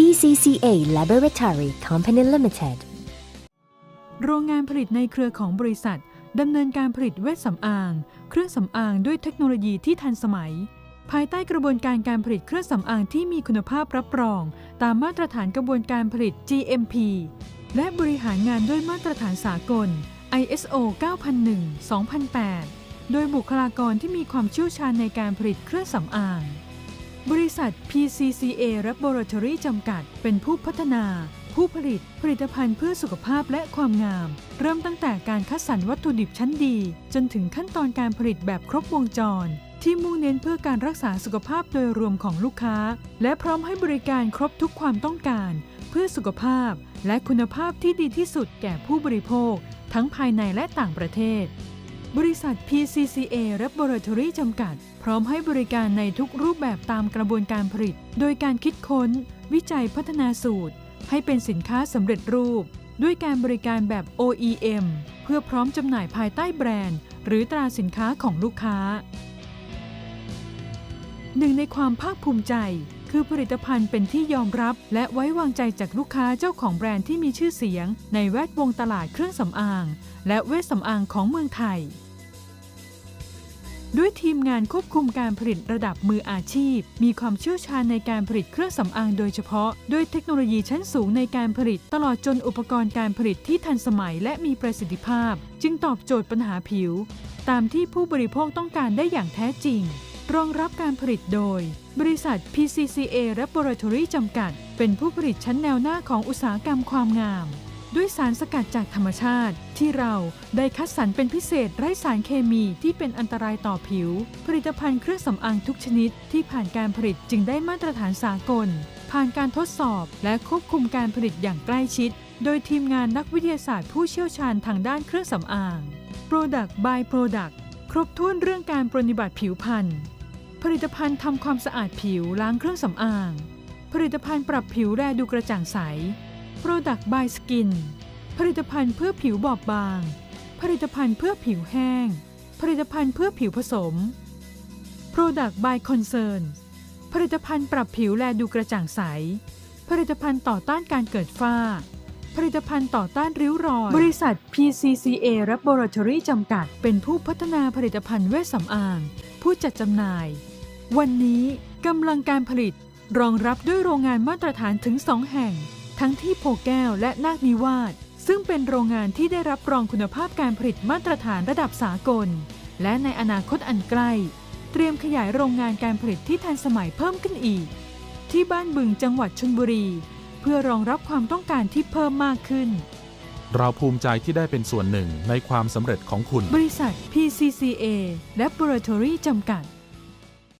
PCCA Laboratory Company Limited โรงงานผลิตในเครือของบริษัทดำเนินการผลิตเวชสำอาง เครื่องสำอางด้วยเทคโนโลยีที่ทันสมัย ภายใต้กระบวนการการผลิตเครื่องสำอางที่มีคุณภาพรับรอง ตามมาตรฐานกระบวนการผลิต GMP และบริหารงานด้วยมาตรฐานสากล ISO 9001-2008 โดยบุคลากรที่มีความเชี่ยวชาญในการผลิตเครื่องสำอาง บริษัท PCCA Laboratory จำกัด เป็นผู้พัฒนา ผู้ผลิตผลิตภัณฑ์เพื่อสุขภาพและความงาม เริ่มตั้งแต่การคัดสรรวัตถุดิบชั้นดี จนถึงขั้นตอนการผลิตแบบครบวงจร ที่มุ่งเน้นเพื่อการรักษาสุขภาพโดยรวมของลูกค้า และพร้อมให้บริการครบทุกความต้องการ เพื่อสุขภาพ และคุณภาพที่ดีที่สุดแก่ผู้บริโภค ทั้งภายในและต่างประเทศ บริษัท PCCA Laboratory จำกัด พร้อมให้บริการในทุกรูปแบบตามกระบวนการผลิต โดยการคิดค้น วิจัยพัฒนาสูตร ให้เป็นสินค้าสำเร็จรูป ด้วยการบริการแบบ OEM เพื่อพร้อมจำหน่ายภายใต้แบรนด์ หรือตราสินค้าของลูกค้า หนึ่งในความภาคภูมิใจ คือผลิตภัณฑ์เป็นที่ยอมรับ และไว้วางใจจากลูกค้าเจ้าของแบรนด์ที่มีชื่อเสียง ในแวดวงตลาดเครื่องสำอาง และเวชสำอางของเมืองไทย ด้วยทีมงานควบคุมการผลิตระดับมืออาชีพ มีความเชี่ยวชาญในการผลิตเครื่องสำอางโดยเฉพาะ ด้วยเทคโนโลยีชั้นสูงในการผลิต ตลอดจนอุปกรณ์การผลิตที่ทันสมัยและมีประสิทธิภาพ จึงตอบโจทย์ปัญหาผิว ตามที่ผู้บริโภคต้องการได้อย่างแท้จริง รองรับการผลิตโดย บริษัท PCCA Laboratory จำกัด เป็นผู้ผลิตชั้นแนวหน้าของอุตสาหกรรมความงาม ด้วยสารสกัดจากธรรมชาติ ที่เราได้คัดสรรเป็นพิเศษไร้สารเคมีที่เป็นอันตรายต่อผิว ผลิตภัณฑ์เครื่องสำอางทุกชนิด ที่ผ่านการผลิตจึงได้มาตรฐานสากล ผ่านการทดสอบและควบคุมการผลิตอย่างใกล้ชิด โดยทีมงานนักวิทยาศาสตร์ผู้เชี่ยวชาญทางด้านเครื่องสำอาง Product by Product ครบถ้วนเรื่องการปรนนิบัติผิวพรรณ ผลิตภัณฑ์ทำความสะอาดผิวล้างเครื่องสำอาง ผลิตภัณฑ์ปรับผิวแรดูกระจ่างใส Product by Skin ผลิตภัณฑ์เพื่อผิวบอบบาง ผลิตภัณฑ์เพื่อผิวแห้ง ผลิตภัณฑ์เพื่อผิวผสม Product by Concern ผลิตภัณฑ์ปรับผิวแลดูกระจ่างใส ผลิตภัณฑ์ต่อต้านการเกิดฝ้า ผลิตภัณฑ์ต่อต้านริ้วรอย บริษัท PCCA Laboratory จำกัด เป็นผู้พัฒนาผลิตภัณฑ์เวชสำอาง ผู้จัดจำหน่าย วันนี้กำลังการผลิตรองรับด้วยโรงงานมาตรฐานถึง2แห่ง ทั้งที่โพแก้วและนาคนิวาสซึ่งเป็นโรงงานที่ได้รับรองคุณภาพการผลิตมาตรฐานระดับสากล และในอนาคตอันใกล้ เตรียมขยายโรงงานการผลิตที่ทันสมัยเพิ่มขึ้นอีก ที่บ้านบึงจังหวัดชลบุรี เพื่อรองรับความต้องการที่เพิ่มมากขึ้น เราภูมิใจที่ได้เป็นส่วนหนึ่งในความสำเร็จของคุณ บริษัท PCCA Laboratory จำกัด